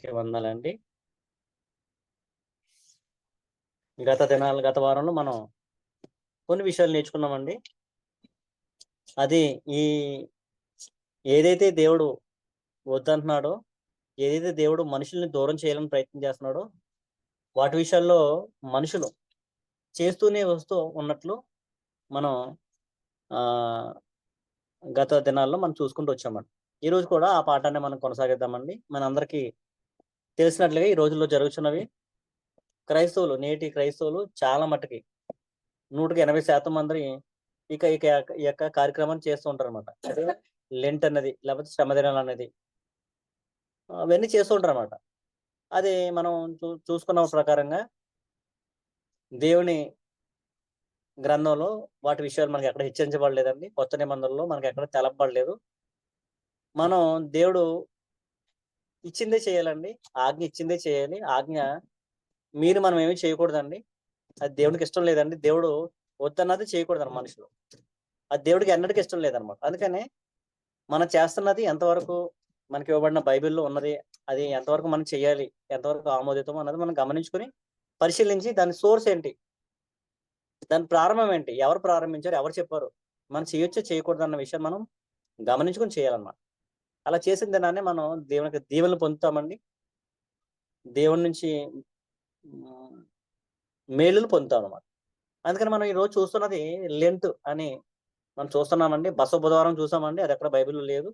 అందరికీ వందలండి. గత దినాలు గత వారంలో మనం కొన్ని విషయాలు నేర్చుకున్నామండి. అది ఈ ఏదైతే దేవుడు వద్దంటున్నాడో ఏదైతే దేవుడు మనుషుల్ని దూరం చేయాలని ప్రయత్నం చేస్తున్నాడో వాటి విషయాల్లో మనుషులు చేస్తూనే వస్తూ ఉన్నట్లు మనం గత దినాల్లో మనం చూసుకుంటూ వచ్చామండి. ఈరోజు కూడా ఆ పాఠాన్ని మనం కొనసాగిద్దామండి. మనందరికీ తెలిసినట్లుగా ఈ రోజుల్లో జరుగుతున్నవి క్రైస్తవులు నేటి క్రైస్తవులు చాలా మట్టుకి నూటికి ఎనభై శాతం మంది ఇక ఇక ఈ యొక్క కార్యక్రమాన్ని చేస్తూ ఉంటారు అనమాట లెంట్ అన్నది లేకపోతే శ్రమదినాలు అనేది అవన్నీ చేస్తూ ఉంటారు అనమాట అది మనం చూ చూసుకున్న ప్రకారంగా దేవుని గ్రంథంలో వాటి విషయాలు మనకి ఎక్కడ హెచ్చరించబడలేదండి. కొత్త నిబంధనలో మనకి ఎక్కడ తెలపబడలేదు. మనం దేవుడు ఇచ్చిందే చేయాలండి. ఆజ్ఞ ఇచ్చిందే చేయాలి. ఆజ్ఞ మీరు మనం ఏమీ చేయకూడదండి. అది దేవుడికి ఇష్టం లేదండి. దేవుడు వద్దన్నది చేయకూడదు మనుషులు. అది దేవుడికి ఎన్నటికి ఇష్టం లేదనమాట అందుకనే మనం చేస్తున్నది ఎంతవరకు మనకి ఇవ్వబడిన బైబిల్లో ఉన్నది అది ఎంతవరకు మనం చేయాలి ఎంతవరకు ఆమోదితం అన్నది మనం గమనించుకొని పరిశీలించి దాని సోర్స్ ఏంటి? దాని ప్రారంభం ఏంటి? ఎవరు ప్రారంభించారు? ఎవరు చెప్పారు? మనం చేయొచ్చో చేయకూడదు అన్న విషయం మనం గమనించుకొని చేయాలన్నమాట. అలా చేసిన దినాన్ని మనం దేవునికి దీవెనలు పొందుతామండి. దేవుడి నుంచి మేలులు పొందుతాం అనమాట అందుకని మనం ఈరోజు చూస్తున్నది లెంత్ అని మనం చూస్తున్నామండి. బస బుధవారం చూసామండి. అది ఎక్కడ బైబిల్లో లేదు.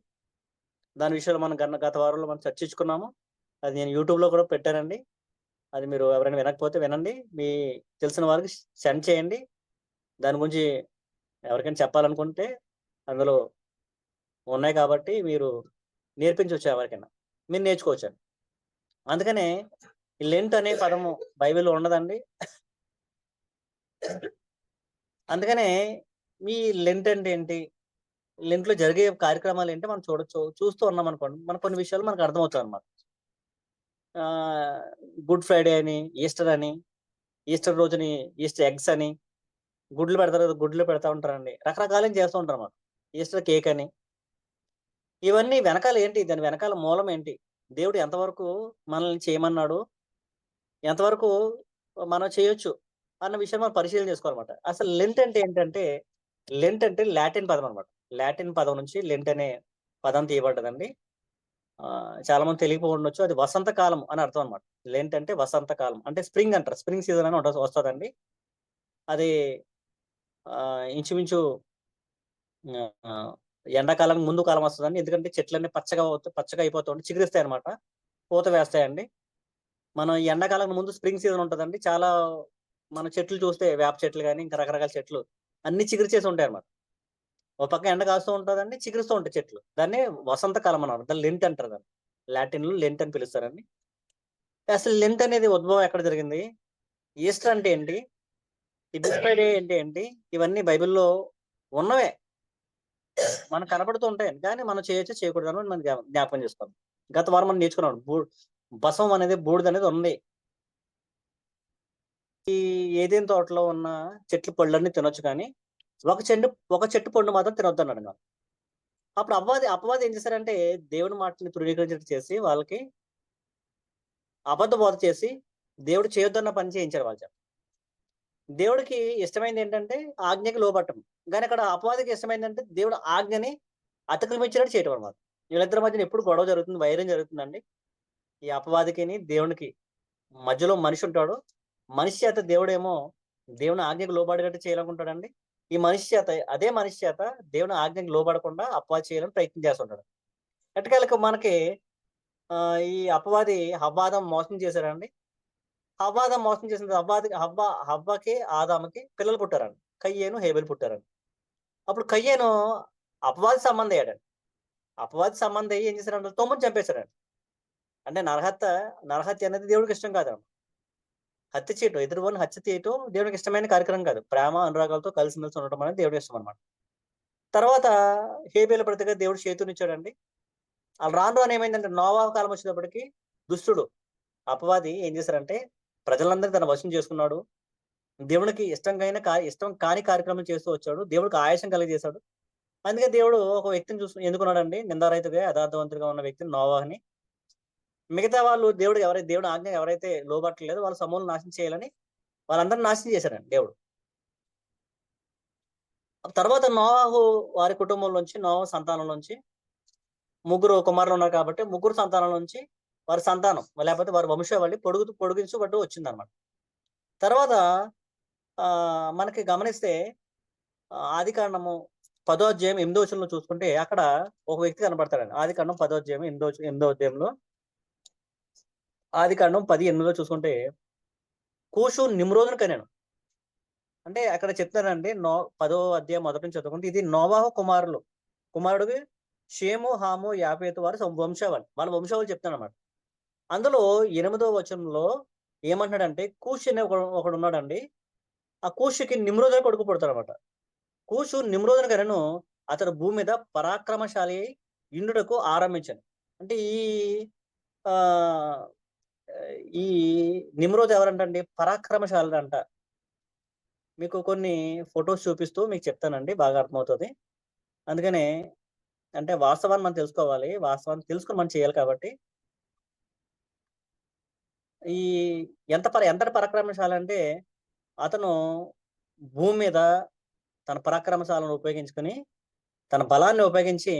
దాని విషయంలో మనం గన్న గత వారంలో మనం చర్చించుకున్నాము. అది నేను యూట్యూబ్లో కూడా పెట్టానండి. అది మీరు ఎవరైనా వినకపోతే వినండి. మీ తెలిసిన వారికి సెండ్ చేయండి. దాని గురించి ఎవరికైనా చెప్పాలనుకుంటే అందులో ఉన్నాయి కాబట్టి మీరు నేర్పించవచ్చు ఎవరికైనా. మీరు నేర్చుకోవచ్చు. అందుకనే లెంట్ అనే పదము బైబిల్లో ఉండదండి. అందుకనే మీ లెంట్ అంటే ఏంటి? లెంట్లో జరిగే కార్యక్రమాలు ఏంటి మనం చూడొచ్చు చూస్తూ ఉన్నాం అనుకోండి. మన కొన్ని విషయాలు మనకు అర్థమవుతాయి అనమాట గుడ్ ఫ్రైడే అని ఈస్టర్ అని ఈస్టర్ రోజుని ఈస్టర్ ఎగ్స్ అని గుడ్లు పెడతారు గుడ్లు పెడతా ఉంటారండి. రకరకాలు చేస్తూ ఉంటారు అన్నమాట. ఈస్టర్ కేక్ అని ఇవన్నీ వెనకాల ఏంటి? దాని వెనకాల మూలం ఏంటి? దేవుడు ఎంతవరకు మనల్ని చేయమన్నాడు? ఎంతవరకు మనం చేయొచ్చు? అన్న విషయం మనం పరిశీలన చేసుకోవాలన్నమాట. అసలు లెంట్ అంటే ఏంటంటే లెంట్ అంటే లాటిన్ పదం అనమాట లాటిన్ పదం నుంచి లెంట్ అనే పదం తీయబడ్డదండి. చాలా మంది తెలియకపోవచ్చు అది వసంత కాలం అని అర్థం అనమాట లెంట్ అంటే వసంత కాలం. అంటే స్ప్రింగ్ అంటారు. స్ప్రింగ్ సీజన్ అని వస్తుందండి. అది ఇంచుమించు ఎండాకాలం ముందు కాలం వస్తుందండి. ఎందుకంటే చెట్లన్నీ పచ్చగా పచ్చగా అయిపోతుంది చిగురిస్తాయి అనమాట పూత వేస్తాయండి. మనం ఎండాకాలం ముందు స్ప్రింగ్ సీజన్ ఉంటుందండి. చాలా మన చెట్లు చూస్తే వేప చెట్లు కానీ ఇంకా రకరకాల చెట్లు అన్ని చిగురు చేసి ఉంటాయి అనమాట ఒక పక్క ఎండ కాస్తూ ఉంటుందండి చిగురుస్తూ ఉంటాయి చెట్లు. దాన్ని వసంతకాలం అన్నారు. దాన్ని లెంత్ అంటారు దాన్ని. లాటిన్లో లెంత్ అని పిలుస్తారండి. అసలు లెంత్ అనేది ఉద్భవం ఎక్కడ జరిగింది? ఈస్టర్ అంటే ఏంటి? ఈ బిస్ఫ్రైడే ఫ్రైడే అంటే ఏంటి? ఇవన్నీ బైబిల్లో ఉన్నవే. మనకు కనబడుతూ ఉంటాయి. కానీ మనం చేయొచ్చు చేయకూడదు అని మనం జ్ఞాపకం చేసుకోవాలి. గత వారం మనం నేర్చుకున్నాం. బూ బసం అనేది బూడిద అనేది ఉంది. ఈ ఏదేం తోటలో ఉన్న చెట్లు పళ్ళన్నీ తినొచ్చు కానీ ఒక చెండు ఒక చెట్టు పండు మాత్రం తినొద్దు అన్నాడు అప్పుడు అపవాది అపవాది ఏం చేశారంటే దేవుని మాటని ధృవీకరించడం చేసి వాళ్ళకి అబద్ధ బోధ చేసి దేవుడు చేయొద్దన్న పని చేయించారు వాళ్ళు దేవుడికి ఇష్టమైంది ఏంటంటే ఆజ్ఞకి లోపట్టం కానీ అక్కడ అపవాదికి ఇష్టమైంది అంటే దేవుడు ఆజ్ఞని అతిక్రమించినట్టు చేయటం అనమాట వీళ్ళిద్దరి మధ్యన ఎప్పుడు గొడవ జరుగుతుంది వైరం జరుగుతుందండి. ఈ అపవాదికిని దేవునికి మధ్యలో మనిషి ఉంటాడు. మనిషి చేత దేవుడేమో దేవుని ఆజ్ఞకు లోబడేటట్టు చేయాలనుకుంటాడండి. ఈ మనిషి చేత అదే మనిషి చేత దేవుని ఆజ్ఞకు లోబడకుండా అపవాది చేయాలని ప్రయత్నం చేస్తుంటాడు. ఎట్టకాలకు మనకి ఈ అపవాది అపవాదం మోసం చేశారండి. హవ్వాదం మోసం చేసిన హవ్వాది హవ్వ హవ్వకి ఆదాముకి పిల్లలు పుట్టారని కయ్యేను హేబెలు పుట్టారని అప్పుడు కయ్యేను అపవాది సంబంధం అయ్యాడండి అపవాది సంబంధం అయ్యి ఏం చేశారంటే? తొమ్మిది చంపేశారండి అంటే నరహత్య నరహత్య అనేది దేవుడికి ఇష్టం కాదు హత్య చేయటం ఎదురు వాళ్ళని హత్య చేయటం దేవుడికి ఇష్టమైన కార్యక్రమం కాదు. ప్రేమ అనురాగాలతో కలిసిమెలిసి ఉండటం అనేది దేవుడికి ఇష్టం అనమాట తర్వాత హేబేల ప్రతిగా దేవుడు చేతునిచ్చాడండి. వాళ్ళు రాను రాను ఏమైందంటే నోవా కాలం వచ్చేటప్పటికి దుష్టుడు అపవాది ఏం చేశారంటే ప్రజలందరినీ తన వశం చేసుకున్నాడు. దేవునికి ఇష్టంగా ఇష్టం కాని కార్యక్రమం చేస్తూ వచ్చాడు. దేవుడికి ఆయాసం కలిగజేశాడు. అందుకే దేవుడు ఒక వ్యక్తిని చూసు ఎందుకున్నాడండి? నిందారైతుగా యథార్థవంతుడిగా ఉన్న వ్యక్తిని నోవాహని. మిగతా వాళ్ళు దేవుడు ఎవరైతే దేవుడు ఆజ్ఞ ఎవరైతే లోబట్టలేదో వాళ్ళ సమూహం నాశనం చేయాలని వాళ్ళందరిని నాశనం చేశారండి దేవుడు. తర్వాత నోవాహు వారి కుటుంబంలోంచి నోవా సంతానం నుంచి ముగ్గురు కుమారులు ఉన్నారు కాబట్టి ముగ్గురు సంతానం నుంచి వారి సంతానం లేకపోతే వారి వంశావళి పొడుగు పొడిగించబట్టు వచ్చింది అనమాట తర్వాత ఆ మనకి గమనిస్తే ఆది కాండము పదో అధ్యాయం ఎనిమిదో వచనంలో చూసుకుంటే అక్కడ ఒక వ్యక్తి కనబడతాడండి ఆది కాండం పదో అధ్యాయం ఎనిమిదో ఎనిమిదో అధ్యాయంలో ఆది కాండం పది ఎనిమిదిలో చూసుకుంటే కూషు నిమ్రోజును కనాను. అంటే అక్కడ చెప్తారండి నో పదో అధ్యాయం మొదటి నుంచి చదువుకుంటే ఇది నోవాహు కుమారులు. కుమారుడికి షేము హాము యాపేతు వారు సం- వాళ్ళ వంశవాళ్ళు చెప్తాను అందులో ఎనిమిదో వచనంలో ఏమంటున్నాడంటే కూషి అనే ఒకడు ఉన్నాడండి ఆ కూషుకి నిమ్రోధన కొడుకు పుడతాడనమాట కూషు నిమ్రోధన గారిను అతడు భూమి మీద పరాక్రమశాలి ఇండుటకు ఆరంభించాను అంటే ఈ ఈ నిమ్రోద్ ఎవరంటండి? పరాక్రమశాలి అంట. మీకు కొన్ని ఫొటోస్ చూపిస్తూ మీకు చెప్తానండి బాగా అర్థమవుతుంది. అందుకనే అంటే వాస్తవాన్ని మనం తెలుసుకోవాలి. వాస్తవాన్ని తెలుసుకుని మనం చేయాలి కాబట్టి ఈ ఎంత పర ఎంత పరాక్రమశాల అంటే అతను భూమి మీద తన పరాక్రమశాలను ఉపయోగించుకొని తన బలాన్ని ఉపయోగించి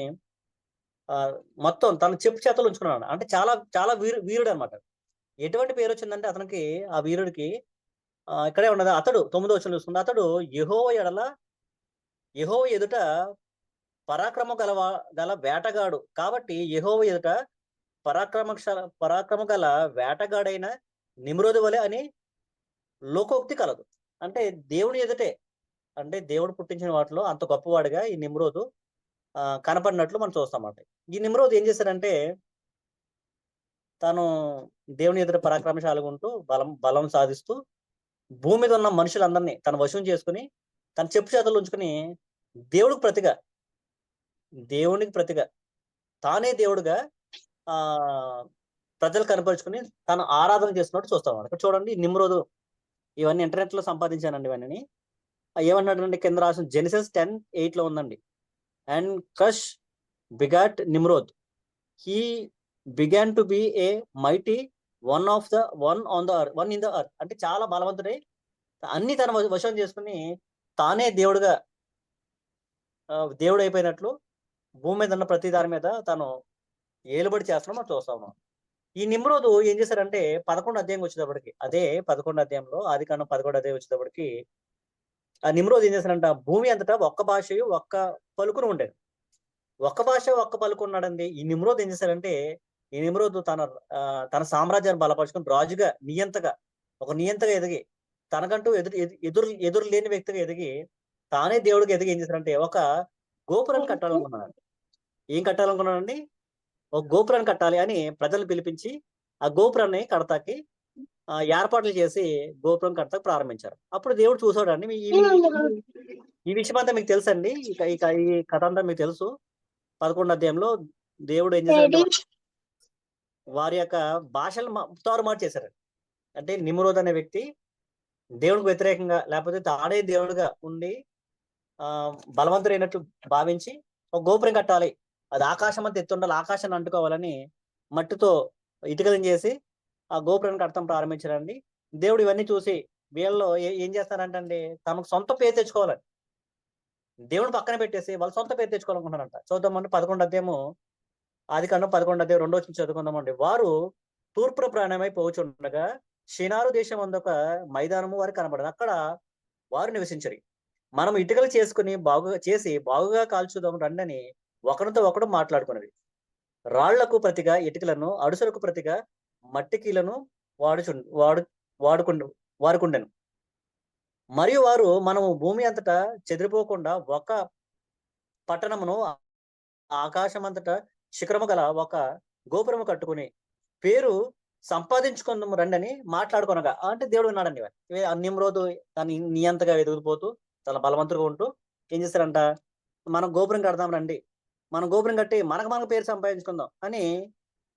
మొత్తం తన చెప్పు చేతలు ఉంచుకున్నాడు. అంటే చాలా చాలా వీరు వీరుడు అనమాట ఎటువంటి పేరు వచ్చిందంటే అతనికి ఆ వీరుడికి ఇక్కడే ఉన్నది అతడు తొమ్మిదో వచ్చిన చూసుకుంటే అతడు యహోవ ఎడల యహోవ ఎదుట పరాక్రమ గల గల వేటగాడు. కాబట్టి యహోవ ఎదుట పరాక్రమశాల పరాక్రమ గల వేటగాడైన నిమ్రోదు వలె అని లోకోక్తి కలదు. అంటే దేవుని ఎదుటే అంటే దేవుడు పుట్టించిన వాటిలో అంత గొప్పవాడిగా ఈ నిమ్రోదు కనపడినట్లు మనం చూస్తామంట ఈ నిమ్రోదు ఏం చేశాడంటే తాను దేవుని ఎదుట పరాక్రమశాలిగా ఉంటూ బలం బలం సాధిస్తూ భూమి మీద ఉన్న మనుషులందరినీ తన వశం చేసుకుని తన చెప్పు చేతులు ఉంచుకుని దేవుడికి ప్రతిగా దేవునికి ప్రతిగా తానే దేవుడుగా ఆ ప్రజలు కనపరుచుకుని తను ఆరాధన చేస్తున్నట్టు చూస్తాం అక్కడ చూడండి నిమ్రోదు ఇవన్నీ ఇంటర్నెట్లో సంపాదించానండి ఇవన్నీ. ఆ ఏమన్నాడంటే కింద రాసిన జెనిసస్ టెన్ ఎయిట్లో ఉందండి. And Cush begot Nimrod he began to be a mighty one of the one on the earth one in the earth అంటే చాలా బలవంతుడై అన్ని తన వ- వశం చేసుకుని తానే దేవుడుగా దేవుడు అయిపోయినట్లు భూమి మీద ఉన్న ప్రతి దాని మీద తను ఏలుబడి చేస్తున్నాం మనం. చూస్తాము ఈ నిమ్రోదు ఏం చేశారంటే పదకొండు అధ్యాయం వచ్చేటప్పటికి అదే పదకొండు అధ్యాయంలో ఆది కాండం పదకొండు అధ్యాయం వచ్చేటప్పటికి ఆ నిమ్రోదు ఏం చేశారంట భూమి అంతటా ఒక్క భాషయు ఒక్క పలుకును ఉండేది. ఒక్క భాష ఒక్క పలుకు ఉన్నాడండి ఈ నిమ్రోదు ఏం చేశారంటే ఈ నిమ్రోదు తన తన సామ్రాజ్యాన్ని బలపరుచుకుని రాజుగా నియంతగా ఒక నియంతగా ఎదిగి తనకంటూ ఎదురు ఎదు- ఎదురు ఎదురు లేని వ్యక్తిగా ఎదిగి తానే దేవుడికి ఎదిగి ఏం చేశారంటే ఒక గోపురాన్ని కట్టాలనుకున్నాడు ఏం కట్టాలనుకున్నాడండి? ఒక గోపురాన్ని కట్టాలి అని ప్రజలను పిలిపించి ఆ గోపురాన్ని కడతాకి ఆ, ఏర్పాట్లు చేసి గోపురం కడతాకి ప్రారంభించారు. అప్పుడు దేవుడు చూసాడండి ఈ విషయం అంతా మీకు తెలుసండి. ఈ కథ అంతా మీకు తెలుసు. పదకొండు అధ్యాయంలో దేవుడు ఏం చేశాడంటే వారి యొక్క భాషలు తారుమారు చేశారు. అంటే నిమ్రోద్ అనే వ్యక్తి దేవుడికి వ్యతిరేకంగా లేకపోతే తాడే దేవుడుగా ఉండి ఆ బలవంతుడైనట్లు భావించి ఒక గోపురం కట్టాలి. అది ఆకాశం అంతా ఎత్తుండాలి ఆకాశాన్ని అంటుకోవాలని మట్టితో ఇటుకలను చేసి ఆ గోపురాన్ని కడతాం ప్రారంభించారండి. దేవుడు ఇవన్నీ చూసి వీళ్ళలో ఏ- ఏం చేస్తారంటే తమకు సొంత పేరు తెచ్చుకోవాలని. దేవుని పక్కన పెట్టేసి వాళ్ళ సొంత పేరు తెచ్చుకోవాలనుకుంటారంట చూద్దామండి పదకొండు అధ్యాయము ఆది కాండం పదకొండు అధ్యాయం రెండో వచ్చి చదువుకుందామండి. వారు తూర్పు ప్రాణమై పోచుండగా షినారు దేశం అందొక మైదానము వారికి కనబడదు. అక్కడ వారు నివసించరు. మనం ఇటుకలు చేసుకుని బాగుగా చేసి బాగుగా కాల్చుదాం రండని ఒకరితో ఒకడు మాట్లాడుకున్నవి రాళ్ళకు ప్రతిగా ఇటుకలను అడుసులకు ప్రతిగా మట్టికీలను వాడుచు వాడు వాడుకుండు వాడుకుండెను. మరియు వారు మనము భూమి అంతటా చెదిరిపోకుండా ఒక పట్టణమును ఆకాశం అంతటా శిఖరము గల ఒక గోపురము కట్టుకుని పేరు సంపాదించుకుందాం రండని మాట్లాడుకొనగా. అంటే దేవుడు విన్నాడండి ఇవన్నీ. ఇవే నిమ్రోదు తన నియంతగా ఎదుగుపోతూ తన బలవంతుగా ఉంటూ ఏం చేస్తారంట? మనం గోపురం కడదాం రండి. మన గోపురం కట్టి మనకు మనకు పేరు సంపాదించుకుందాం అని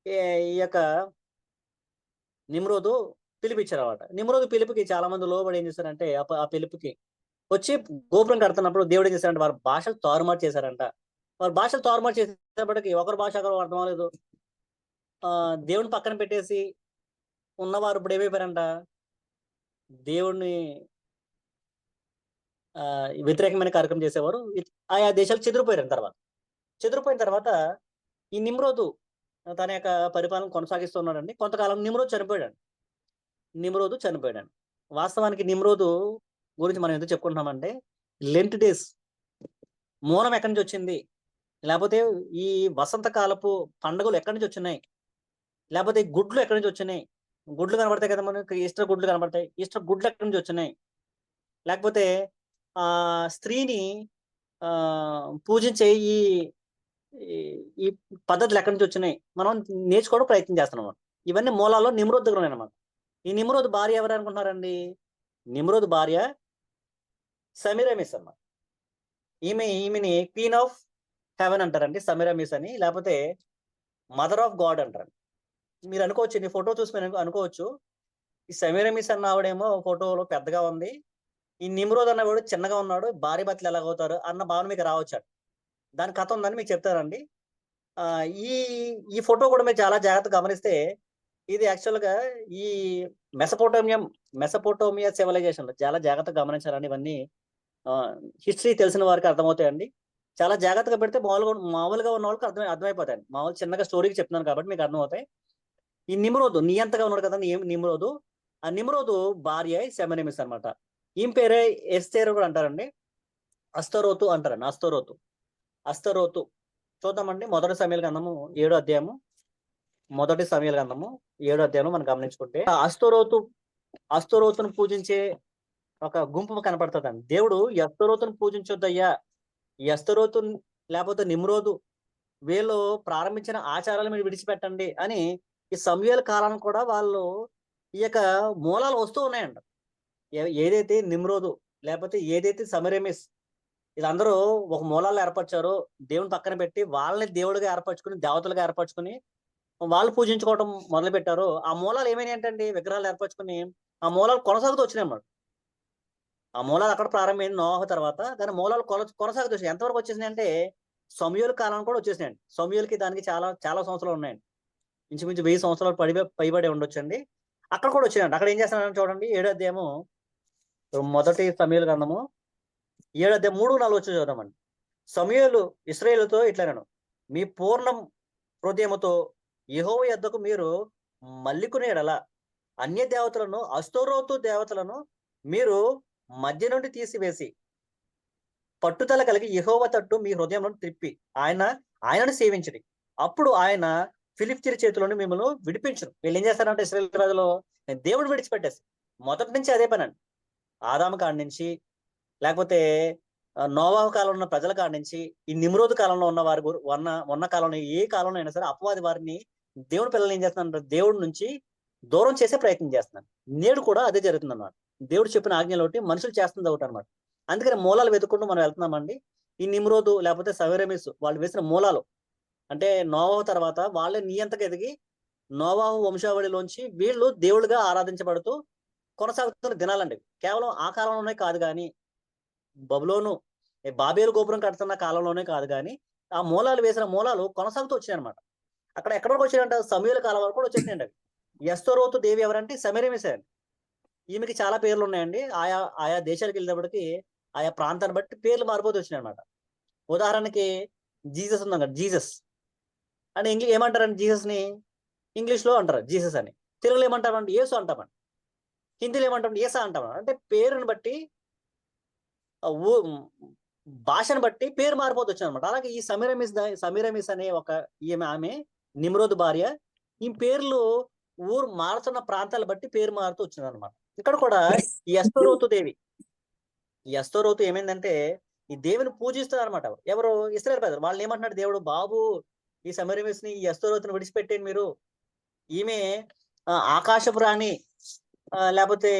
ఈ- యొక్క నిమ్రోదు పిలిపించారు అనమాట నిమ్రోదు పిలుపుకి చాలా మంది లోబడి ఏం చేశారంటే ఆ ఆ పిలుపుకి వచ్చి గోపురం కడుతున్నప్పుడు దేవుడు ఏం చేశారంటే వారి భాషలు తారుమారు చేశారంట. వారి భాషలు తారుమారు చేసేటప్పటికి ఒకరి భాష ఒకరు అర్థం అవ్వలేదు. ఆ దేవుని పక్కన పెట్టేసి ఉన్నవారు ఇప్పుడు ఏమైపోయారంట? దేవుణ్ణి ఆ వ్యతిరేకమైన కార్యక్రమం చేసేవారు. ఆయా దేశాలు చెదిరిపోయారు తర్వాత. చెదిరిపోయిన తర్వాత ఈ నిమ్రోదు తన యొక్క పరిపాలన కొనసాగిస్తున్నాడండి. కొంతకాలం నిమ్రోదు చనిపోయాడు. నిమ్రోదు చనిపోయాడు. వాస్తవానికి నిమ్రోదు గురించి మనం ఎందుకు చెప్పుకుంటున్నామంటే లెంట్ డేస్ మూలం ఎక్కడి నుంచి వచ్చింది? లేకపోతే ఈ వసంతకాలపు పండుగలు ఎక్కడి నుంచి వచ్చినాయి? లేకపోతే గుడ్లు ఎక్కడి నుంచి వచ్చినాయి? గుడ్లు కనబడతాయి కదా మనకి ఈస్టర్ గుడ్లు కనబడతాయి. ఈస్టర్ గుడ్లు ఎక్కడి నుంచి వచ్చినాయి? లేకపోతే ఆ స్త్రీని పూజించే ఈ ఈ- ఈ పద్ధతులు ఎక్కడి నుంచి వచ్చినాయి? మనం నేర్చుకోవడం ప్రయత్నం చేస్తున్నాం ఇవన్నీ మూలాల్లో నిమ్రోద్ దగ్గర ఉన్నాయన్నమాట ఈ నిమ్రోద్ భార్య ఎవరు అనుకుంటున్నారండి? నిమ్రోద్ భార్య సమీరమిస్ అన్నమాట. ఈమె ఈమెని క్వీన్ ఆఫ్ హెవెన్ అంటారండి సమీరమిస్ అని. లేకపోతే మదర్ ఆఫ్ గాడ్ అంటారు మీరు అనుకోవచ్చు నీ ఫోటో చూసి మీరు అనుకోవచ్చు ఈ సమీరమిస్ అన్న ఆవిడేమో ఫోటోలో పెద్దగా ఉంది. ఈ నిమ్రోద్ అన్నవాడు చిన్నగా ఉన్నాడు భార్య భర్తలు ఎలాగవుతారు అన్న భావన మీకు రావచ్చు దాని కథ ఉందని మీకు చెప్తానండి. ఆ ఈ ఈ ఫోటో కూడా మీరు చాలా జాగ్రత్తగా గమనిస్తే ఇది యాక్చువల్గా ఈ మెసపోటోమియం మెసపోటోమియా సివిలైజేషన్ చాలా జాగ్రత్తగా గమనించాలండి ఇవన్నీ. హిస్టరీ తెలిసిన వారికి అర్థమవుతాయండి. చాలా జాగ్రత్తగా పెడితే మామూలుగా మామూలుగా ఉన్న వాళ్ళకి అర్థమై అర్థమైపోతాయండి. మామూలు చిన్నగా స్టోరీకి చెప్తున్నాను కాబట్టి మీకు అర్థమవుతాయి. ఈ నిమ్రోదు నీ అంతగా ఉన్నాడు కదా నిమ్రోదు. ఆ నిమ్రోదు భార్య సెమనిమిస్ అన్నమాట. ఈమె పేరే ఎస్తేరు కూడా అంటారండి. అస్తరోతు అంటారండి అస్తరోతు. అస్తరోతు. చూద్దామండి మొదటి సమయాల గంధము ఏడో అధ్యాయము మొదటి సమయాల గంధము ఏడో అధ్యాయంలో మనం గమనించుకుంటే అస్తరోతు అస్తరోతును పూజించే ఒక గుంపు కనపడుతుందండి. దేవుడు ఎస్తరోతును పూజించొద్దయ్యా ఎస్తరోతు లేకపోతే నిమ్రోదు వీళ్ళు ప్రారంభించిన ఆచారాలు మీరు విడిచిపెట్టండి అని ఈ సమయాల కాలం కూడా వాళ్ళు ఈ యొక్క మూలాలు వస్తూ ఉన్నాయండి ఏదైతే నిమ్రోదు లేకపోతే ఏదైతే సమరేమిస్ వీళ్ళందరూ ఒక మూలాల్లో ఏర్పరచారు. దేవుని పక్కన పెట్టి వాళ్ళని దేవుడిగా ఏర్పరచుకుని దేవతలుగా ఏర్పరచుకుని వాళ్ళు పూజించుకోవడం మొదలు పెట్టారు ఆ మూలాలు ఏమైనా ఏంటండి విగ్రహాలు ఏర్పరచుకుని ఆ మూలాలు కొనసాగుతూ వచ్చినాయి అన్నమాట. ఆ మూలాలు అక్కడ ప్రారంభమైంది నోహ తర్వాత. దాని మూలాలు కొన కొనసాగుతూ వచ్చినాయి ఎంతవరకు వచ్చేసినాయి అంటే సమయుల కాలం కూడా వచ్చేసినాయండి సమయులకి దానికి చాలా చాలా సంవత్సరాలు ఉన్నాయండి ఇంచుమించు వెయ్యి సంవత్సరాలు పడి పైబడి ఉండొచ్చండి. అక్కడ కూడా వచ్చినాయండి అక్కడ ఏం చేస్తున్నారని చూడండి. ఏడో అధ్యాయము మొదటి సమయాల గ్రంథము ఏడు మూడు నాలుగు వచ్చి చదవమండి సమయాలు ఇస్రాయేల్తో ఇట్లనను మీ పూర్ణం హృదయముతో యహోవ యొద్దకు మీరు మల్లికునేడల అన్య దేవతలను అస్తోరోతు దేవతలను మీరు మధ్య నుండి తీసివేసి పట్టుదల కలిగి యహోవ తట్టు మీ హృదయంలో త్రిప్పి. ఆయన ఆయనను సేవించడి అప్పుడు ఆయన ఫిలిప్తిరి చేతిలోని మిమ్మల్ని విడిపించరు వీళ్ళు ఏం చేస్తారంటే ఇస్రాయల్ ప్రజలు దేవుడు విడిచిపెట్టేసి మొదటి నుంచి అదే పని అండి. ఆదాము కాడి నుంచి లేకపోతే ఆ, నోవాహు కాలంలో ఉన్న ప్రజల కాడి నుంచి ఈ నిమ్రోదు కాలంలో ఉన్న వారి ఉన్న ఉన్న కాలంలో ఏ కాలంలో అయినా సరే అపవాది వారిని దేవుని పిల్లలు ఏం చేస్తున్నారు దేవుడి నుంచి దూరం చేసే ప్రయత్నం చేస్తున్నారు. నేడు కూడా అదే జరుగుతుందన్నమాట. దేవుడు చెప్పిన ఆజ్ఞలు ఒకటి మనుషులు చేస్తుంది ఒకటి అనమాట అందుకని మూలాలు వెతుక్కుంటూ మనం వెళ్తున్నామండి. ఈ నిమ్రోదు లేకపోతే సవరమిస్ వాళ్ళు వేసిన మూలాలు. అంటే నోవాహు తర్వాత వాళ్ళే నియంతగా ఎదిగి నోవాహు వంశావళిలోంచి వీళ్ళు దేవుళ్ళుగా ఆరాధించబడుతూ కొనసాగుతున్న దినాలండి. కేవలం ఆ కాలంలోనే కాదు కానీ బబులోను బాబేలు గోపురం కడుతున్న కాలంలోనే కాదు కానీ ఆ మూలాలు వేసిన మూలాలు కొనసాగుతూ వచ్చాయి అనమాట అక్కడ ఎక్కడ వరకు వచ్చినాయంట సమీల కాలం వరకు కూడా వచ్చేసినాయండి అవి. యస్తోరోతు దేవి ఎవరంటే? సమీరమేసే అండి ఈమెకి చాలా పేర్లు ఉన్నాయండి. ఆయా ఆయా దేశాలకు వెళ్ళేటప్పటికి ఆయా ప్రాంతాన్ని బట్టి పేర్లు మారిపోతూ వచ్చినాయి అనమాట ఉదాహరణకి జీసస్ ఉందాం కదా జీసస్. అంటే ఇంగ్లీష్ ఏమంటారండి జీసస్ని ఇంగ్లీష్లో అంటారు జీసస్ అని. తెలుగులో ఏమంటామంటే యేసు అంటామండి. హిందీలో ఏమంటాం ఏసా అంటాం అంటే పేరుని బట్టి భాషను బట్టి పేరు మారిపోతూ వచ్చింది అనమాట అలాగే ఈ సమీరమిస్ సమీరమిస్ అనే ఒక ఈమె ఆమె నిమ్రోద్ భార్య ఈ పేర్లు ఊరు మారుతున్న ప్రాంతాలు బట్టి పేరు మారుతూ వచ్చింది అనమాట ఇక్కడ కూడా ఈ అస్తరోతు దేవి ఈ అస్తరోతు ఏమైందంటే ఈ దేవుని పూజిస్తారు అనమాట ఎవరు ఇస్రాయల్ ప్రజలు వాళ్ళు ఏమంటున్నాడు దేవుడు బాబు ఈ సమీరమిస్ని ఈ అస్తరోతుని విడిచిపెట్టేయండి మీరు. ఈమె ఆకాశపు రాణి లేకపోతే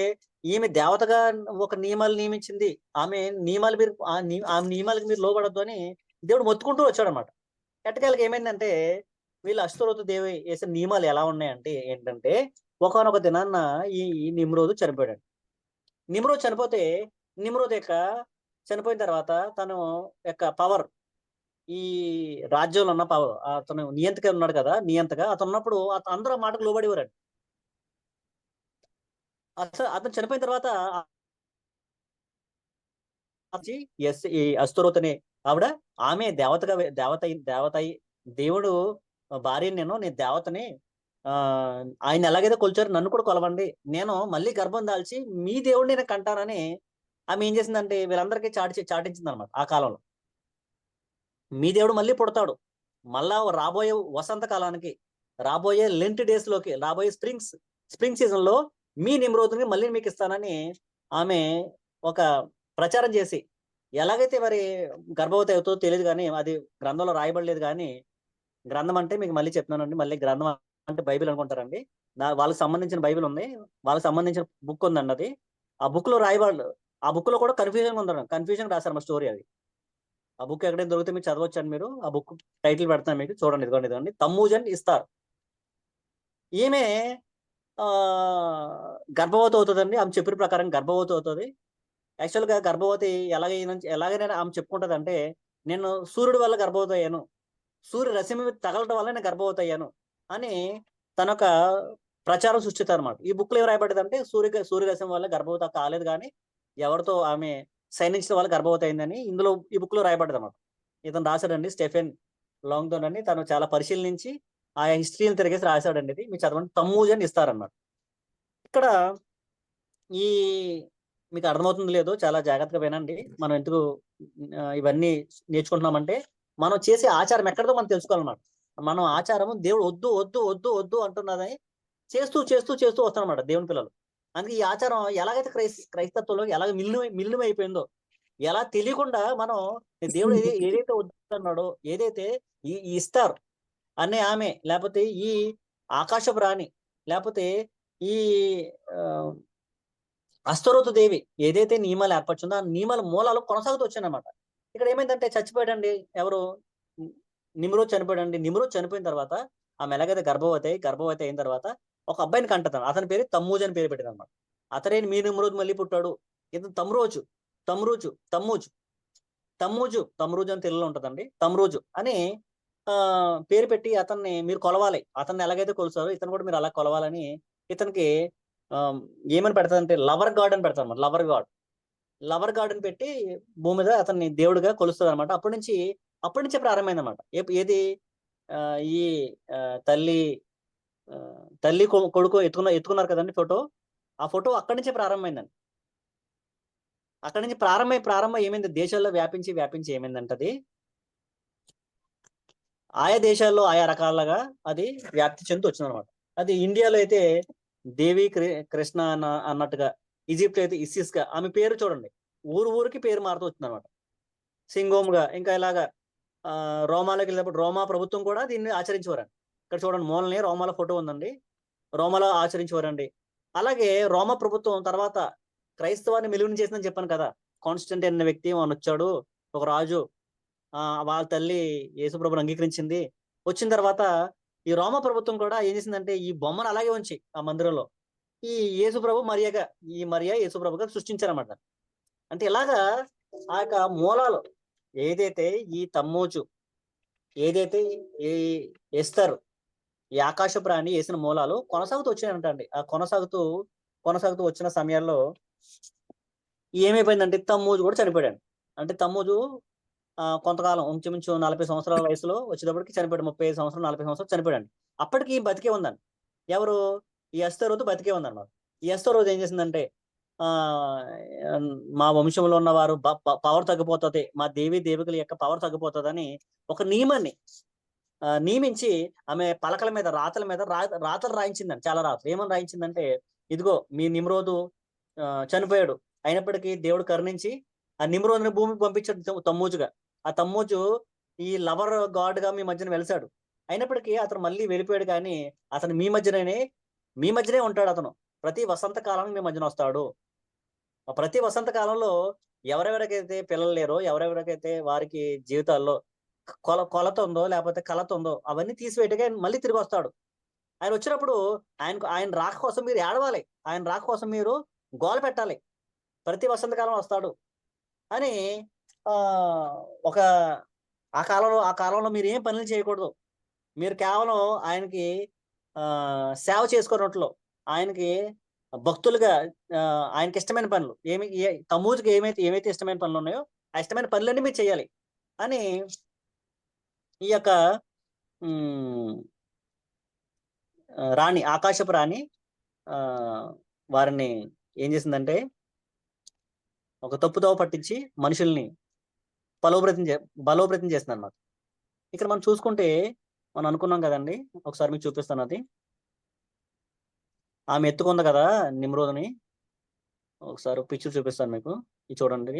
ఈమె దేవతగా ఒక నియమాలు నియమించింది. ఆమె నియమాలు మీరు ఆ ఆ నియమాలకు మీరు లోబడద్దు అని దేవుడు మొత్తుకుంటూ వచ్చాడు అనమాట ఎట్టకాలకి ఏమైందంటే వీళ్ళు అష్టరోతు దేవి వేసిన నియమాలు ఎలా ఉన్నాయంటే ఏంటంటే ఒకనొక దినాన్న ఈ నిమ్రోజు చనిపోయాడు నిమ్రోజు చనిపోతే నిమ్రోద్ యొక్క చనిపోయిన తర్వాత తను యొక్క పవర్ ఈ రాజ్యంలో ఉన్న పవర్ అతను నియంతగా ఉన్నాడు కదా నియంతగా అతను ఉన్నప్పుడు అందరూ మాటకు లోబడేవారండి అసలు అతను చనిపోయిన తర్వాత ఎస్ ఈ అస్తురోత్ అనే ఆవిడ ఆమె దేవతగా దేవత దేవత దేవుడు భార్య నేను నేను దేవతని ఆయన ఎలాగైతే కొలిచారు నన్ను కూడా కొలవండి. నేను మళ్ళీ గర్భం దాల్చి మీ దేవుడిని నేను కంటానని ఆమె ఏం చేసిందంటే వీళ్ళందరికీ చాటి చాటించింది అనమాట ఆ కాలంలో. మీ దేవుడు మళ్ళీ పుడతాడు. మళ్ళా రాబోయే వసంత కాలానికి రాబోయే లెంట్ డేస్లోకి రాబోయే స్ప్రింగ్స్ స్ప్రింగ్ సీజన్లో మీ నిమ్రోతుని మళ్ళీ మీకు ఇస్తానని ఆమె ఒక ప్రచారం చేసి ఎలాగైతే మరి గర్భవతి అవుతుందో తెలియదు కానీ అది గ్రంథంలో రాయబడలేదు కానీ గ్రంథం అంటే మీకు మళ్ళీ చెప్తున్నానండి మళ్ళీ గ్రంథం అంటే బైబిల్ అనుకుంటారండి. నా- వాళ్ళకి సంబంధించిన బైబిల్ ఉంది వాళ్ళకి సంబంధించిన బుక్ ఉందండి అది. ఆ బుక్లో రాయబడ ఆ బుక్లో కూడా కన్ఫ్యూజన్ ఉందండి కన్ఫ్యూజన్ రాశారు మా స్టోరీ అది. ఆ బుక్ ఎక్కడైనా దొరికితే మీరు చదవచ్చండి మీరు ఆ బుక్ టైటిల్ పెడతాను మీకు చూడండి ఇదిగోండి ఇదిగోండి తమ్మూజన్ ఇస్తారు. ఈమె గర్భవతి అవుతుందండి ఆమె చెప్పిన ప్రకారం గర్భవతి అవుతుంది యాక్చువల్గా గర్భవతి ఎలాగైనా ఎలాగైనా ఆమె చెప్పుకుంటుంది అంటే నేను సూర్యుడి వల్ల గర్భవతి అయ్యాను సూర్య రశ్మి తగలటం వల్ల నేను గర్భవతి అయ్యాను అని తన ఒక ప్రచారం సృష్టిస్తారు అనమాట ఈ బుక్లో ఏం రాయబడ్డది అంటే సూర్య సూర్యరశ్మి వల్ల గర్భవతి కాలేదు కానీ ఎవరితో ఆమె సైనించడం వల్ల గర్భవతి అయిందని ఇందులో ఈ బుక్లో అనమాట ఇతను రాశాడండి స్టెఫెన్ లాంగ్డోన్ అని తను చాలా పరిశీలించి ఆ హిస్టరీని తిరిగేసి రాశాడండి ఇది మీరు చదవండి. తమ్మూజ్ అని ఇస్తారన్నమాట. ఇక్కడ ఈ మీకు అర్థమవుతుంది లేదో చాలా జాగ్రత్తగా వినండి. మనం ఎందుకు ఇవన్నీ నేర్చుకుంటున్నామంటే మనం చేసే ఆచారం ఎక్కడదో మనం తెలుసుకోవాలన్నమాట. మనం ఆచారం దేవుడు వద్దు వద్దు వద్దు వద్దు అంటున్నదని చేస్తూ చేస్తూ చేస్తూ వస్తానమాట దేవుని పిల్లలు. అందుకే ఈ ఆచారం ఎలాగైతే క్రైస్ క్రైస్తత్వంలో ఎలాగ మిల్లు మిల్లు అయిపోయిందో ఎలా తెలియకుండా మనం దేవుడు ఏదైతే ఏదైతే వద్దన్నాడో ఏదైతే ఈ ఈ ఇస్తారు అనే ఆమె లేకపోతే ఈ ఆకాశపు రాణి లేకపోతే ఈ ఆ, అస్తరోతు దేవి ఏదైతే నియమాలు ఏర్పరచుందో ఆ నియమాల మూలాలు కొనసాగుతూ వచ్చాయన్నమాట. ఇక్కడ ఏమైందంటే చచ్చిపోయాడండి ఎవరు? నిమ్రోజ్ చనిపోయాడండి. నిమ్రోజ్ చనిపోయిన తర్వాత ఆమె ఎలాగైతే గర్భవతి గర్భవతి అయిన తర్వాత ఒక అబ్బాయిని కంటతాను. అతని పేరు తమ్మూజ్ అని పేరు పెట్టాడు అనమాట అతనే మీ నిమ్రోజ్ మళ్ళీ పుట్టాడు. ఇతను తమ్రోజు తమ్రోజు తమ్మూజు తమ్మూజు తమ్రోజు అని తెలుగులో ఉంటుందండి. తమ్రోజు అని పేరు పెట్టి అతన్ని మీరు కొలవాలి. అతన్ని ఎలాగైతే కొలుస్తారో ఇతను కూడా మీరు అలా కొలవాలని ఇతనికి ఏమని పెడతారంటే లవర్ గాడ్ అని పెడతారు అనమాట లవర్ గాడ్. లవర్ గాడ్ అని పెట్టి భూమి మీద అతన్ని దేవుడిగా కొలుస్తుంది అనమాట అప్పటి నుంచి అప్పటి నుంచే ప్రారంభమైంది అనమాట ఏది? ఈ తల్లి తల్లి కొ- కొడుకు ఎత్తుకున్న ఎత్తుకున్నారు కదండి ఫోటో. ఆ ఫోటో అక్కడి నుంచే ప్రారంభమైందండి. అక్కడి నుంచి ప్రారంభమై ప్రారంభం ఏమైంది? దేశాల్లో వ్యాపించి వ్యాపించి ఏమైందంటది? ఆయా దేశాల్లో ఆయా రకాలుగా అది వ్యాప్తి చెందుతూ వచ్చిందనమాట అది ఇండియాలో అయితే దేవి కృష్ణ అన్న అన్నట్టుగా ఈజిప్ట్ అయితే ఇసిస్గా ఆమె పేరు చూడండి. ఊరు ఊరికి పేరు మారుతూ వచ్చింది అనమాట సింగోమ్గా ఇంకా ఇలాగా రోమాలోకి వెళ్ళినప్పుడు రోమా ప్రభుత్వం కూడా దీన్ని ఆచరించేవారండి. ఇక్కడ చూడండి మూలని రోమాల ఫోటో ఉందండి. రోమాలో ఆచరించేవారండి. అలాగే రోమా ప్రభుత్వం తర్వాత క్రైస్తవాన్ని మెలుగుని చేసిందని చెప్పాను కదా. కాన్స్టెంట్ అనే వ్యక్తి ఆయన వచ్చాడు. ఒక రాజు వాళ్ళ తల్లి యేసుప్రభుని అంగీకరించింది. వచ్చిన తర్వాత ఈ రోమ ప్రభుత్వం కూడా ఏం చేసిందంటే ఈ బొమ్మను అలాగే ఉంచి ఆ మందిరంలో. ఈ యేసుప్రభు మరియగా ఈ మరియా యేసుప్రభుగా సృష్టించారన్నమాట. అంటే ఇలాగా ఆ యొక్క మూలాలు ఏదైతే ఈ తమ్మోచు ఏదైతే ఈ ఎస్తారు ఈ ఆకాశ ప్రాణి వేసిన మూలాలు కొనసాగుతూ వచ్చినాయంటండి ఆ కొనసాగుతూ కొనసాగుతూ వచ్చిన సమయాల్లో ఏమైపోయిందంటే తమ్మూజు కూడా చనిపోయాడు. అంటే తమ్మోజు కొంతకాలం ఇంచుమించు నలభై సంవత్సరాల వయసులో వచ్చేటప్పటికి చనిపోయాడు. ముప్పై ఐదు సంవత్సరాలు నలభై సంవత్సరాలు చనిపోయాడు అప్పటికి బతికే ఉందండి. ఎవరు? ఈ రోజు బతికే ఉందన్నమాట ఈ రోజు ఏం చేసిందంటే ఆ మా వంశంలో ఉన్న వారు పవర్ తగ్గిపోతుంది. మా దేవి దేవికల యొక్క పవర్ తగ్గిపోతుందని ఒక నియమాన్ని ఆ, నియమించి ఆమె పలకల మీద రాతల మీద రా రాతలు రాయించిందండి. చాలా రాతలు. ఏమని రాయించిందంటే ఇదిగో మీ నిమ్రోదు చనిపోయాడు. అయినప్పటికీ దేవుడు కరుణించి ఆ నిమ్రోదుని భూమికి పంపించాడు తమ్ముజుగా తమ్మూజుగా. ఆ తమ్మూజు ఈ లవర్ గాడ్గా మీ మధ్యన వెలిసాడు. అయినప్పటికీ అతను మళ్ళీ వెళ్ళిపోయాడు కానీ అతను మీ మధ్యనే మీ మధ్యనే ఉంటాడు అతను. ప్రతి వసంత కాలానికి మీ మధ్యన వస్తాడు. ప్రతి వసంత కాలంలో ఎవరెవరికైతే పిల్లలు లేరో ఎవరెవరికైతే వారికి జీవితాల్లో కొల కొలత ఉందో లేకపోతే కలత ఉందో అవన్నీ తీసివేయటగా ఆయన మళ్ళీ తిరిగి వస్తాడు. ఆయన వచ్చినప్పుడు ఆయనకు ఆయన రాక కోసం మీరు ఏడవాలి. ఆయన రాక కోసం మీరు గోల పెట్టాలి. ప్రతి వసంతకాలం వస్తాడు. అని ఒక ఆ కాలంలో ఆ కాలంలో మీరు ఏం పనులు చేయకూడదు. మీరు కేవలం ఆయనకి ఆ సేవ చేసుకోవట్లో ఆయనకి భక్తులుగా ఆయనకి ఇష్టమైన పనులు ఏమి ఏ- ఏమైతే ఏమైతే ఇష్టమైన పనులు ఉన్నాయో ఆ ఇష్టమైన పనులన్నీ మీరు చేయాలి. అని ఈ యొక్క రాణి ఆకాశపు రాణి ఆ వారిని ఏం చేసిందంటే ఒక తప్పుదోవ పట్టించి మనుషుల్ని బలోపేతం చే బలోపేతం చేస్తుంది అనమాట ఇక్కడ మనం చూసుకుంటే మనం అనుకున్నాం కదండి ఒకసారి మీకు చూపిస్తాను అది. ఆమె ఎత్తుకుంది కదా నిమ్రోదుని. ఒకసారి పిక్చర్ చూపిస్తాను మీకు ఇది చూడండి.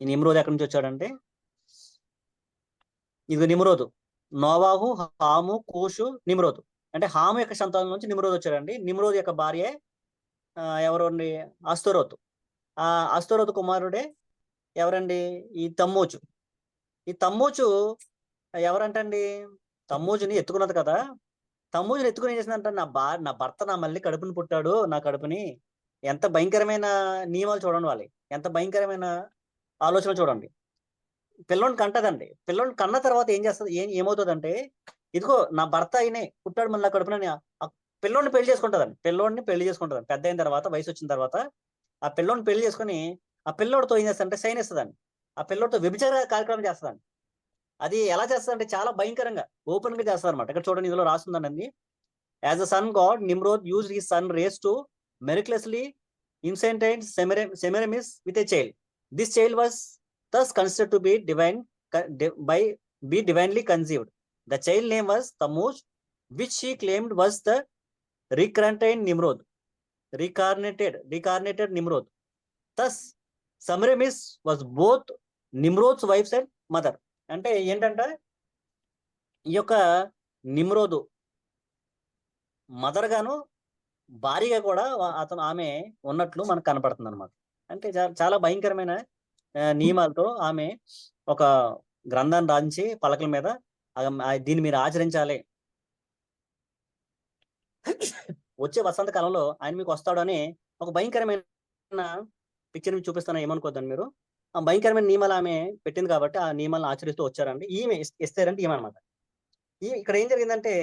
ఈ నిమ్రోజు ఎక్కడి నుంచి వచ్చాడంటే ఇది నిమ్రోదు. నోవాహు హాము కూషు నిమ్రోదు. అంటే హాము యొక్క సంతానం నుంచి నిమ్రోద్ వచ్చాడండి. నిమ్రోజ్ యొక్క భార్య ఎవరు అండి? అస్తరోతు. ఆ అస్తరోతు కుమారుడే ఎవరండి? ఈ తమ్మోచు. ఈ తమ్మోచు ఎవరంటండి? తమ్మోజుని ఎత్తుకున్నది కదా. తమ్మోజుని ఎత్తుకుని ఏం చేసిందంట? నా బా నా భర్త నా మళ్ళీ కడుపుని పుట్టాడు నా కడుపుని. ఎంత భయంకరమైన నియమాలు చూడండి వాళ్ళకి ఎంత భయంకరమైన ఆలోచన చూడండి. పిల్లోని కంటదండి. పిల్లోని కన్న తర్వాత ఏం చేస్తుంది? ఏం ఏమవుతుందంటే ఇదిగో నా భర్త అయినే పుట్టాడు మళ్ళీ నా కడుపునని ఆ పిల్లోని పెళ్ళి చేసుకుంటుందండి. పిల్లోడిని పెళ్ళి చేసుకుంటుందండి. పెద్ద అయిన తర్వాత వయసు వచ్చిన తర్వాత ఆ పిల్లోని పెళ్ళి చేసుకుని ఆ పిల్లోడితో ఏం చేస్తాడంటే సైన్ ఇస్తుందండి ఆ పిల్లోడితో విభజన కార్యక్రమం చేస్తుందండి అది ఎలా చేస్తారంటే చాలా భయంకరంగా ఓపెన్గా చేస్తారు అనమాట ఇక్కడ చూడండి ఇందులో రాస్తుందండి as a sun god Nimrod use he sun rays to miraculously ఇన్సెంటైన్ Semiramis with a child. This child was thus considered to be divine by be divinely conceived. The child name was Tammuz which she claimed was the reincarnated Nimrod reincarnated reincarnated Nimrod thus Semiramis was both Nimrod's wife's and mother అంటే ఏంటంటే ఈ యొక్క నిమ్రోదు mother గాను భారీగా కూడా అతను ఆమె ఉన్నట్లు మనకు కనపడుతుంది అనమాట అంటే చాలా భయంకరమైన నియమాలతో ఆమె ఒక గ్రంథాన్ని రాయించి పలకల మీద దీన్ని మీరు ఆచరించాలి. వచ్చే వసంత కాలంలో ఆయన మీకు వస్తాడు అని ఒక భయంకరమైన పిక్చర్ చూపిస్తాను ఏమనుకోద్దని మీరు? ఆ భయంకరమైన నియమాలు ఆమె పెట్టింది కాబట్టి ఆ నియమాలను ఆచరిస్తూ వచ్చారండి. ఈమె ఇస్తారంటే ఈమె అనమాట ఈ ఇక్కడ ఏం జరిగిందంటే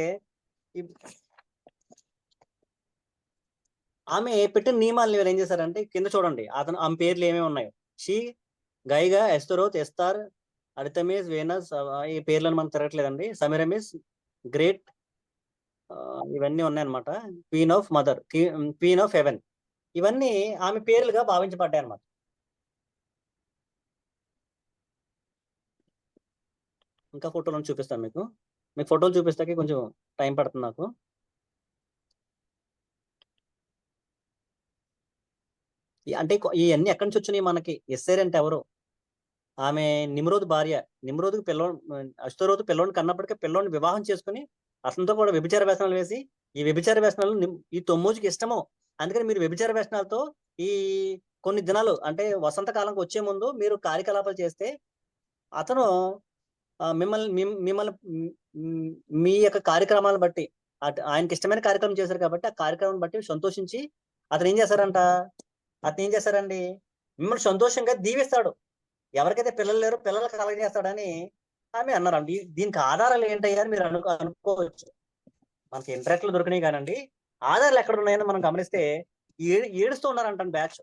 ఆమె పెట్టిన నియమాలను వీళ్ళు ఏం చేశారంటే కింద చూడండి అతను ఆమె పేర్లు ఏమేమి ఉన్నాయో. షీ గైగా ఎస్తరోత్ ఎస్తార్ అరితమేస్ వేనస్ ఈ పేర్లను మనం తిరగట్లేదండి. సమీరమిస్ గ్రేట్ ఇవన్నీ ఉన్నాయన్నమాట. Queen of mother queen of heaven. ఇవన్నీ ఆమె పేర్లుగా భావించబడ్డాయి అన్నమాట ఇంకా ఫోటోలను చూపిస్తాను మీకు. మీకు ఫోటోలు చూపిస్తాకి కొంచెం టైం పడుతుంది నాకు. అంటే ఇవన్నీ ఎక్కడి నుంచి వచ్చినాయి మనకి? ఎస్ఐర్ అంటే ఎవరు? ఆమె నిమ్రోద్ భార్య. నిమ్రోద్కి పిల్లో అష్టరోజు పిల్లోని కన్నప్పటికీ పిల్లోని వివాహం చేసుకుని అతనితో కూడా వ్యభిచార వ్యసనాలు వేసి ఈ వ్యభిచార వ్యసనాలు ఈ తొమ్మిదికి ఇష్టము. అందుకని మీరు వ్యభిచార వ్యసనాలతో ఈ కొన్ని దినాలు అంటే వసంతకాలంకి వచ్చే ముందు మీరు కార్యకలాపాలు చేస్తే అతను మిమ్మల్ని మిమ్మల్ని మీ యొక్క కార్యక్రమాలను బట్టి ఆయనకి ఇష్టమైన కార్యక్రమం చేశారు కాబట్టి ఆ కార్యక్రమం బట్టి సంతోషించి అతను ఏం చేశారంట? అతను ఏం చేశారండి? మిమ్మల్ని సంతోషంగా దీవిస్తాడు. ఎవరికైతే పిల్లలు లేరో పిల్లలకు కలగజేస్తాడని ఆమె అన్నారండి దీనికి ఆధారాలు ఏంటయ్యా అని మీరు అనుకో అనుకోవచ్చు. మనకి ఇంటర్నెట్లు దొరికినాయి కానండి. ఆధారాలు ఎక్కడ ఉన్నాయని మనం గమనిస్తే ఏడు ఏడుస్తూ ఉన్నారంట బ్యాచ్.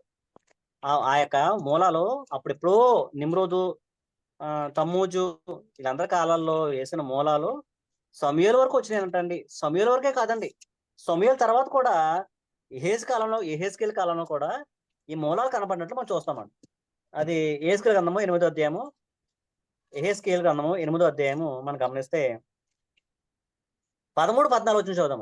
ఆ యొక్క మూలాలు అప్పుడెప్పుడో నిమ్రోజు ఆ, తమ్మూజు వీళ్ళందరి కాలాల్లో వేసిన మూలాలు సమయాల వరకు వచ్చినాయంటండి. సమయాల వరకే కాదండి. సమయాల తర్వాత కూడా ఏహేజ్ కాలంలో ఏహేజ్కేల్ కాలంలో కూడా ఈ మూలాలు కనపడినట్లు మనం చూస్తామండి. అది ఏస్కేల్ గ్రంథము ఎనిమిదో అధ్యాయము ఎహేస్కేల్ గ్రంథము ఎనిమిదో అధ్యాయము మనం గమనిస్తే పదమూడు పద్నాలుగు వచ్చిన చదువుదాం